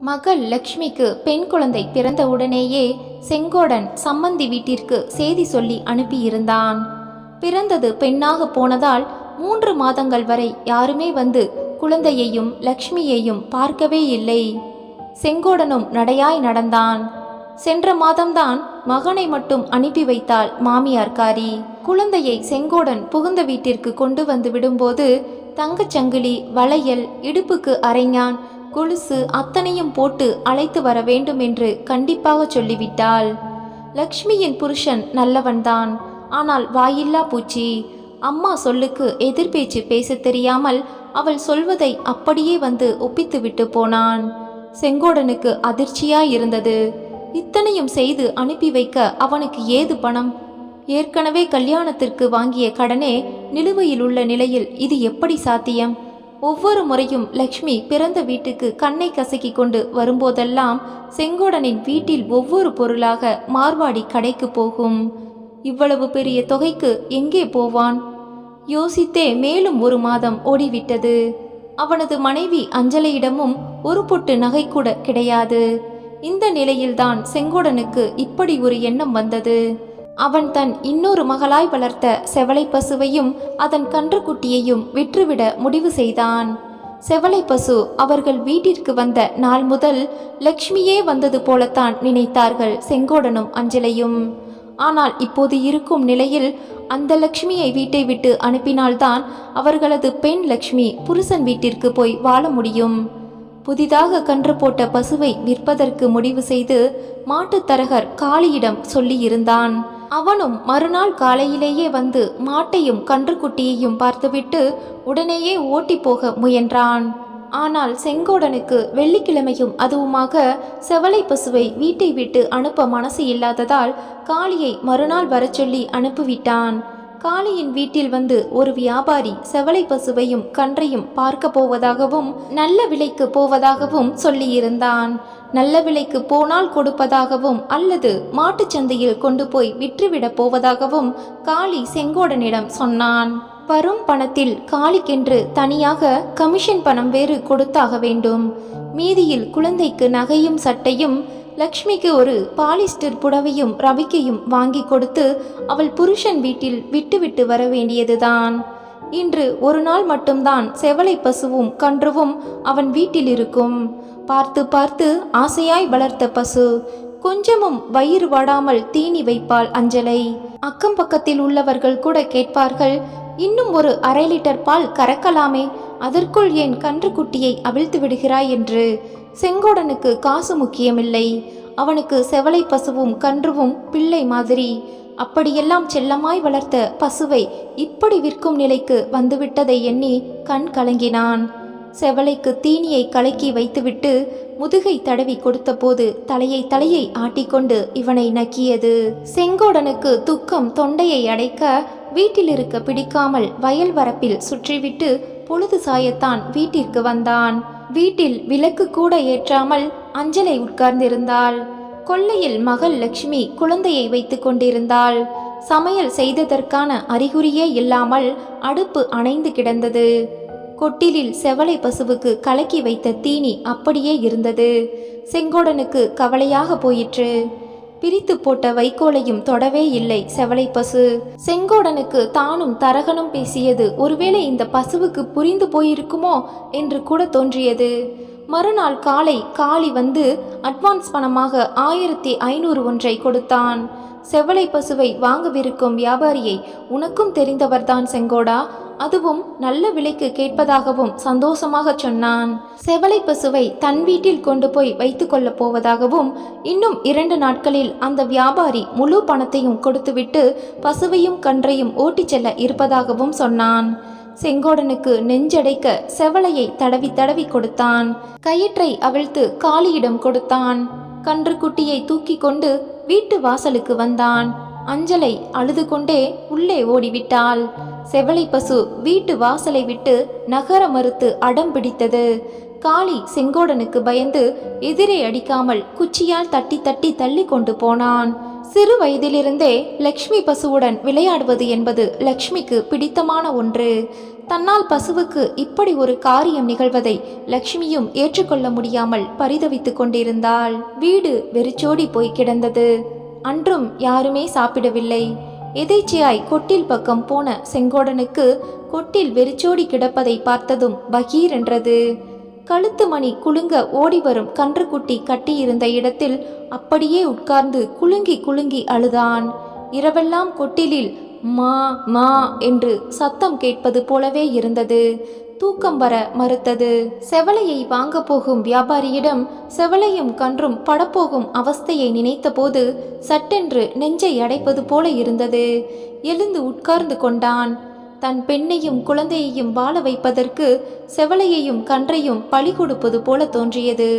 மகள் லக்ஷ்மிக்கு பெண் குழந்தை பிறந்தவுடனேயே செங்கோடன் சம்மந்தி வீட்டிற்கு செய்தி சொல்லி அனுப்பியிருந்தான். பிறந்தது பெண்ணாக போனதால் மூன்று மாதங்கள் வரை யாருமே வந்து குழந்தையையும் லக்ஷ்மியையும் பார்க்கவே இல்லை. செங்கோடனும் நடையாய் நடந்தான். சென்ற மாதம்தான் மகனை மட்டும் அனுப்பி வைத்தாள் மாமியார்காரி குழந்தையை செங்கோடன் புகுந்த வீட்டிற்கு கொண்டு வந்து விடும்போது தங்கச்சங்கிலி வளையல் இடுப்புக்கு அரைஞான் கொலுசு அத்தனையும் போட்டு அழைத்து வர வேண்டும் என்று கண்டிப்பாக சொல்லிவிட்டாள். லக்ஷ்மியின் புருஷன் நல்லவன்தான். ஆனால் வாயில்லா பூச்சி. அம்மா சொல்லுக்கு எதிர்பேச்சு பேசத் தெரியாமல் அவள் சொல்வதை அப்படியே வந்து ஒப்பித்துவிட்டு போனான். செங்கோடனுக்கு அதிர்ச்சியாய் இருந்தது. இத்தனையும் செய்து அனுப்பி வைக்க அவனுக்கு ஏது பணம்? ஏற்கனவே கல்யாணத்திற்கு வாங்கிய கடனே நிலுவையில் உள்ள நிலையில் இது எப்படி சாத்தியம்? ஒவ்வொரு முறையும் லக்ஷ்மி பிறந்த வீட்டுக்கு கண்ணை கசக்கி கொண்டு வரும்போதெல்லாம் செங்கோடனின் வீட்டில் ஒவ்வொரு பொருளாக மார்வாடி கடைக்கு போகும். இவ்வளவு பெரிய தொகைக்கு எங்கே போவான்? யோசித்தே மேலும் ஒரு மாதம் ஓடிவிட்டது. அவனது மனைவி அஞ்சலியிடமும் ஒரு பொட்டு நகை கூட கிடையாது. இந்த நிலையில்தான் செங்கோடனுக்கு இப்படி ஒரு எண்ணம் வந்தது. அவன் தன் இன்னொரு மகளாய் வளர்த்த செவலை பசுவையும் அதன் கன்றுக்குட்டியையும் விற்றுவிட முடிவு செய்தான். செவலை பசு அவர்கள் வீட்டிற்கு வந்த நாள் முதல் லக்ஷ்மியே வந்தது போலத்தான் நினைத்தார்கள் செங்கோடனும் அஞ்சலையும். ஆனால் இப்போது இருக்கும் நிலையில் அந்த லக்ஷ்மியை வீட்டை விட்டு அனுப்பினால்தான் அவர்களது பெண் லக்ஷ்மி புருஷன் வீட்டிற்கு போய் வாழ முடியும். புதிதாக கன்று போட்ட பசுவை விற்பதற்கு முடிவு செய்து மாட்டுத்தரகர் காளியிடம் சொல்லியிருந்தான். அவனும் மறுநாள் காலையிலேயே வந்து மாட்டையும் கன்றுக்குட்டியையும் பார்த்துவிட்டு உடனேயே ஓட்டி போக முயன்றான். ஆனால் செங்கோடனுக்கு வெள்ளிக்கிழமையும் அதுவுமாக செவலை பசுவை வீட்டை விட்டு அனுப்ப மனசு இல்லாததால் காளியை மறுநாள் வரச் சொல்லி அனுப்பிவிட்டான். காளியின் வீட்டில் வந்து ஒரு வியாபாரி செவலை பசுவையும் கன்றையும் பார்க்க போவதாகவும் நல்ல விலைக்கு போவதாகவும் சொல்லியிருந்தான். நல்ல விலைக்கு போனால் கொடுப்பதாகவும் அல்லது மாட்டுச் சந்தையில் கொண்டு போய் விற்றுவிடப் போவதாகவும் காளி செங்கோடனிடம் சொன்னான். வரும் பணத்தில் காளிக்கென்று தனியாக கமிஷன் பணம் வேறு கொடுத்தாக வேண்டும். மீதியில் குழந்தைக்கு நகையும் சட்டையும் லக்ஷ்மிக்கு ஒரு பாலிஸ்டர் புடவையும் ரவிக்கையும் வாங்கி கொடுத்து அவள் புருஷன் வீட்டில் விட்டுவிட்டு வர வேண்டியதுதான். இன்று ஒரு நாள் மட்டும்தான் செவலை பசுவும் கன்றுவும் அவன் வீட்டில் இருக்கும். பார்த்து பார்த்து ஆசையாய் வளர்த்த பசு கொஞ்சமும் வயிறு வாடாமல் தீனி வைப்பாள் அஞ்சலை. அக்கம் பக்கத்தில் உள்ளவர்கள் கூட கேட்பார்கள் இன்னும் ஒரு அரை லிட்டர் பால் கறக்கலாமே அதற்குள் என் கன்றுக்குட்டியை அவிழ்த்து விடுகிறாய் என்று. செங்கோடனுக்கு காசு முக்கியமில்லை. அவனுக்கு செவலை பசுவும் கன்றுவும் பிள்ளை மாதிரி. அப்படியெல்லாம் செல்லமாய் வளர்த்த பசுவை இப்படி விற்கும் நிலைக்கு வந்துவிட்டதை எண்ணி கண் கலங்கினான். செவலைக்கு தீனியை கலக்கி வைத்துவிட்டு முதுகை தடவி கொடுத்தபோது தலையை தலையை ஆட்டிக்கொண்டு இவனை நக்கியது. செங்கோடனுக்கு துக்கம் தொண்டையை அடைக்க வீட்டில் இருக்க பிடிக்காமல் வயல் வரப்பில் சுற்றிவிட்டு பொழுது சாயத்தான் வீட்டிற்கு வந்தான். வீட்டில் விளக்கு கூட ஏற்றாமல் அஞ்சலை உட்கார்ந்திருந்தாள். கொல்லையில் மகள் லக்ஷ்மி குழந்தையை வைத்து கொண்டிருந்தாள். சமையல் செய்ததற்கான அறிகுறியே இல்லாமல் அடுப்பு அணைந்து கிடந்தது. கொட்டிலில் செவலை பசுவுக்கு கலக்கி வைத்த தீனி அப்படியே இருந்தது. செங்கோடனுக்கு கவலையாக போயிற்று. பிரித்து போட்ட வைக்கோலையும் தொடவே இல்லை செவலை பசு. செங்கோடனுக்கு தானும் தரகனும் பேசியது ஒருவேளை இந்த பசுவுக்கு புரிந்து போயிருக்குமோ? என்று கூட தோன்றியது. மறுநாள் காலை காளி வந்து அட்வான்ஸ் பணமாக ஆயிரத்தி ஐநூறு ஒன்றை கொடுத்தான். செவலை பசுவை வாங்கவிருக்கும் வியாபாரியை உனக்கும் தெரிந்தவர்தான் செங்கோடா அதுவும் நல்ல விலைக்கு கேட்பதாகவும் சந்தோஷமாக சொன்னான். செவலை பசுவை தன் வீட்டில் கொண்டு போய் வைத்து கொள்ளப் போவதாகவும் இன்னும் இரண்டு நாட்களில் அந்த வியாபாரி முழு பணத்தையும் கொடுத்துவிட்டு பசுவையும் கன்றையும் ஓட்டிச் செல்ல இருப்பதாகவும் சொன்னான். செங்கோடனுக்கு நெஞ்சடைக்க செவலையை தடவி தடவி கொடுத்தான். கயிற்றை அவிழ்த்து காளியிடம் கொடுத்தான். கன்றுக்குட்டியை தூக்கி கொண்டு வீட்டு வாசலுக்கு வந்தான். அஞ்சலை அழுது கொண்டே உள்ளே ஓடிவிட்டாள். செவலை பசு வீட்டு வாசலை விட்டு நகர மறுத்து அடம் பிடித்தது. காளி செங்கோடனுக்கு பயந்து எதிரே அடிக்காமல் குச்சியால் தட்டி தட்டி தள்ளி கொண்டு போனான். சிறு வயதிலிருந்தே லக்ஷ்மி பசுவுடன் விளையாடுவது என்பது லக்ஷ்மிக்கு பிடித்தமான ஒன்று. தன்னால் பசுவுக்கு இப்படி ஒரு காரியம் நிகழ்வதை லக்ஷ்மியும் ஏற்றுக்கொள்ள முடியாமல் பரிதவித்துக் கொண்டிருந்தாள். வீடு வெறிச்சோடி போய் கிடந்தது. அன்றும் யாருமே சாப்பிடவில்லை. எதேச்சியாய் கொட்டில் பக்கம் போன செங்கோடனுக்கு கொட்டில் வெறிச்சோடி கிடப்பதை பார்த்ததும் பகீர் என்றது. கழுத்து மணி குலுங்க ஓடி வரும் கன்றுக்குட்டி கட்டியிருந்த இடத்தில் அப்படியே உட்கார்ந்து குலுங்கி குலுங்கி அழுதான். இரவெல்லாம் கொட்டிலில் மா மா என்று சத்தம் கேட்பது போலவே இருந்தது. தூக்கம் வர மறுத்தது. செவலையை வாங்க போகும் வியாபாரியிடம் செவலையும் கன்றும் படப்போகும் அவஸ்தையை நினைத்தபோது சட்டென்று நெஞ்சை அடைப்பது போல இருந்தது. எழுந்து உட்கார்ந்து கொண்டான். தன் பெண்ணையும் குழந்தையையும் வாழ வைப்பதற்கு செவலையையும் கன்றையும் பழி கொடுப்பது போல தோன்றியது.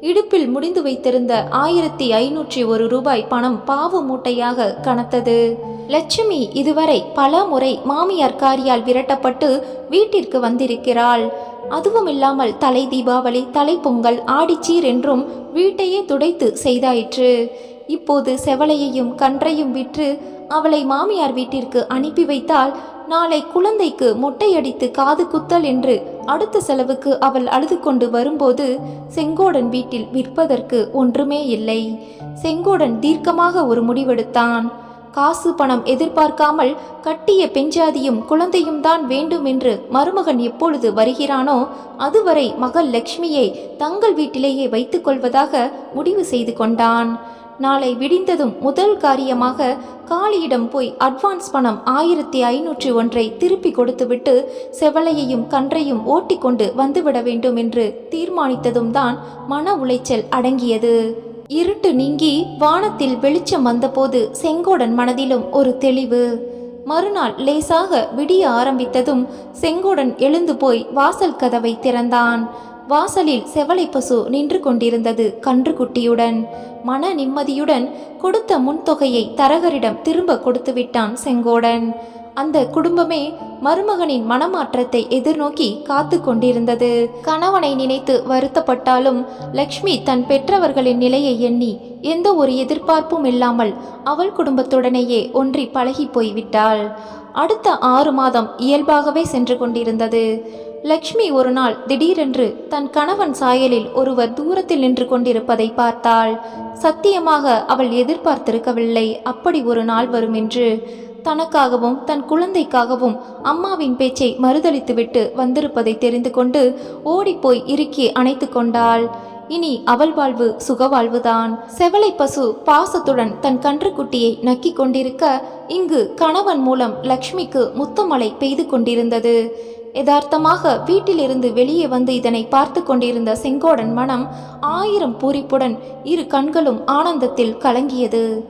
இடுப்பில் முடிந்து வைத்திருந்த ஆயிரத்தி ஐநூற்றி ஒரு ரூபாய் பணம் பாவு மூட்டையாக கனத்தது. லட்சுமி இதுவரை பல முறை மாமியார் காரியால் விரட்டப்பட்டு வீட்டிற்கு வந்திருக்கிறாள். அதுவும் இல்லாமல் தலை தீபாவளி தலைப்பொங்கல் ஆடிச்சீர் என்றும் வீட்டையே துடைத்து செய்தாயிற்று. இப்போது செவலையையும் கன்றையும் விற்று அவளை மாமியார் வீட்டிற்கு அனுப்பி வைத்தால் நாளை குழந்தைக்கு மொட்டையடித்து காது குத்தல் என்று அடுத்த செலவுக்கு அவள் அழுது கொண்டு வரும்போது செங்கோடன் வீட்டில் விற்பதற்கு ஒன்றுமே இல்லை. செங்கோடன் தீர்க்கமாக ஒரு முடிவெடுத்தான். காசு பணம் எதிர்பார்க்காமல் கட்டிய பெஞ்சாதியும் குழந்தையும் தான் வேண்டும் என்று மருமகன் எப்பொழுது வருகிறானோ அதுவரை மகள் லக்ஷ்மியை தங்கள் வீட்டிலேயே வைத்துக் கொள்வதாக முடிவு செய்து கொண்டான். நாளை விடிந்ததும் முதல் காரியமாக காளியிடம் போய் அட்வான்ஸ் பணம் ஆயிரத்தி ஐநூற்றி ஒன்றை திருப்பி கொடுத்துவிட்டு செவலையையும் கன்றையும் ஓட்டிக்கொண்டு வந்துவிட வேண்டும் என்று தீர்மானித்ததும் தான் மன உளைச்சல் அடங்கியது. இருட்டு நீங்கி வானத்தில் வெளிச்சம் வந்தபோது செங்கோடன் மனதிலும் ஒரு தெளிவு. மறுநாள் லேசாக விடிய ஆரம்பித்ததும் செங்கோடன் எழுந்து போய் வாசல் கதவை திறந்தான். வாசலில் செவலை பசு நின்று கொண்டிருந்தது கன்றுக்குட்டியுடன். மன நிம்மதியுடன் கொடுத்த முன்தொகையை தரகரிடம் திரும்ப கொடுத்து விட்டான் செங்கோடன். அந்த குடும்பமே மருமகனின் மனமாற்றத்தை எதிர்நோக்கி காத்து கொண்டிருந்தது. கணவனை நினைத்து வருத்தப்பட்டாலும் லக்ஷ்மி தன் பெற்றவர்களின் நிலையை எண்ணி எந்த ஒரு எதிர்பார்ப்பும் இல்லாமல் அவள் குடும்பத்துடனேயே ஒன்றி பழகி போய்விட்டாள். அடுத்த ஆறு மாதம் இயல்பாகவே சென்று கொண்டிருந்தது. லக்ஷ்மி ஒரு நாள் திடீரென்று தன் கணவன் சாயலில் ஒருவர் தூரத்தில் நின்று கொண்டிருப்பதை பார்த்தாள். சத்தியமாக அவள் எதிர்பார்த்திருக்கவில்லை. அப்படி ஒரு நாள் வரும் என்று தனக்காகவும் தன் குழந்தைக்காகவும் அம்மாவின் பேச்சை மறுதளித்துவிட்டு வந்திருப்பதை தெரிந்து கொண்டு ஓடிப்போய் இறுக்கி அணைத்து கொண்டாள். இனி அவள் வாழ்வு சுகவாழ்வுதான். செவலை பசு பாசத்துடன் தன் கன்றுக்குட்டியை நக்கிக் கொண்டிருக்க இங்கு கணவன் மூலம் லக்ஷ்மிக்கு முத்தமழை பெய்து கொண்டிருந்தது. யதார்த்தமாக வீட்டிலிருந்து வெளியே வந்து இதனை பார்த்து கொண்டிருந்த செங்கோடன் மனம் ஆயிரம் பூரிப்புடன் இரு கண்களும் ஆனந்தத்தில் கலங்கியது.